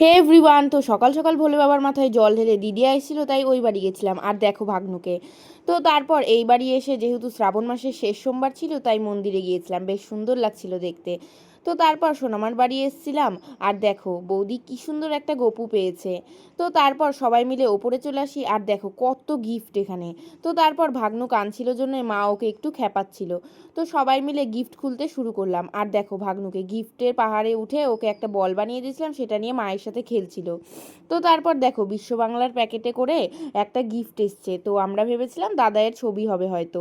হে everyone, তো সকাল সকাল ভোলে বাবার মাথায় জল ঢেলে দিদি আসছিল তাই ওই বাড়ি গেছিলাম। আর দেখো ভাগ্নুকে। তো তারপর এই বাড়ি এসে যেহেতু শ্রাবণ মাসের শেষ সোমবার ছিল, তাই মন্দিরে গিয়েছিলাম। বেশ সুন্দর লাগছিল দেখতে। তো তারপর সোনামার বাড়ি এসেছিলাম। আর দেখো, বৌদি কি সুন্দর একটা গপু পেয়েছে। তো তারপর সবাই মিলে ওপরে চলে আসি। আর দেখো, কত গিফট এখানে। তো তারপর ভাগ্নু কানছিল জন্য মা ওকে একটু খেপাচ্ছিল। তো সবাই মিলে গিফট খুলতে শুরু করলাম। আর দেখো, ভাগ্নুকে গিফটের পাহাড়ে উঠে ওকে একটা বল বানিয়ে দিয়েছিলাম। সেটা নিয়ে মায়ের সাথে খেলছিল। তো তারপর দেখো, বিশ্ব বাংলার প্যাকেটে করে একটা গিফট এসছে। তো আমরা ভেবেছিলাম দাদায়ের ছবি হবে হয়তো।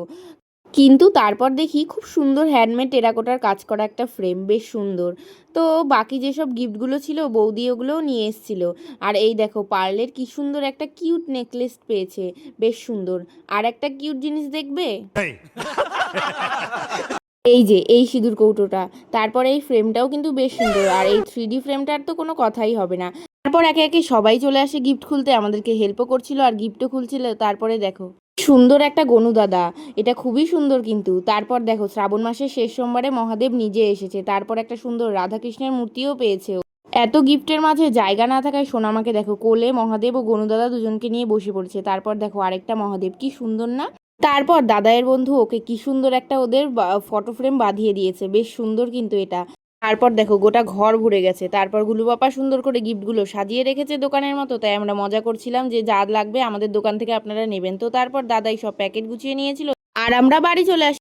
কিন্তু তারপর দেখি খুব সুন্দর হ্যান্ডমেড টেরাকোটার কাজ করা একটা ফ্রেম বেশ সুন্দর। তো বাকি যেসব গিফটগুলো ছিল বৌদি ওগুলোও নিয়ে এসেছিল। আর এই দেখো পার্লের কি সুন্দর একটা কিউট নেকলেস পেয়েছে বেশ সুন্দর। আর একটা কিউট জিনিস দেখবে? এই। যে এই সিঁদুর কৌটোটা। তারপরে এই ফ্রেমটাও কিন্তু বেশ সুন্দর। আর এই থ্রি ডি ফ্রেমটার তো কোনো কথাই হবে না। তারপর একে একে সবাই চলে আসে গিফট খুলতে। আমাদেরকে হেল্পও করছিল আর গিফটও খুলছিল। তারপরে দেখো সুন্দর একটা গনু দাদা। এটা খুবই সুন্দর কিন্তু। তারপর দেখো, শ্রাবণ মাসের শেষ সোমবারে মহাদেব নিজে এসেছে। তারপর একটা সুন্দর রাধাকৃষ্ণের মূর্তিও পেয়েছে। এত গিফটের মাঝে জায়গা না থাকায় সোনামাকে দেখো, কোলে মহাদেব ও গনুদাদা দুজনকে নিয়ে বসে পড়েছে। তারপর দেখো, আরেকটা মহাদেব, কি সুন্দর না? তারপর দাদায়ের বন্ধু, ওকে কি সুন্দর একটা ওদের ফটো ফ্রেম বাঁধিয়ে দিয়েছে। বেশ সুন্দর কিন্তু এটা। তারপর দেখো গোটা ঘর ভরে গেছে। তারপর গুলু বাপা সুন্দর করে গিফটগুলো সাজিয়ে রেখেছে দোকানের মতো। তাই আমরা মজা করছিলাম যে যা লাগবে আমাদের দোকান থেকে আপনারা নেবেন। তো তারপর দাদাই সব প্যাকেট গুছিয়ে নিয়েছিল। আর আমরা বাড়ি চলে আসি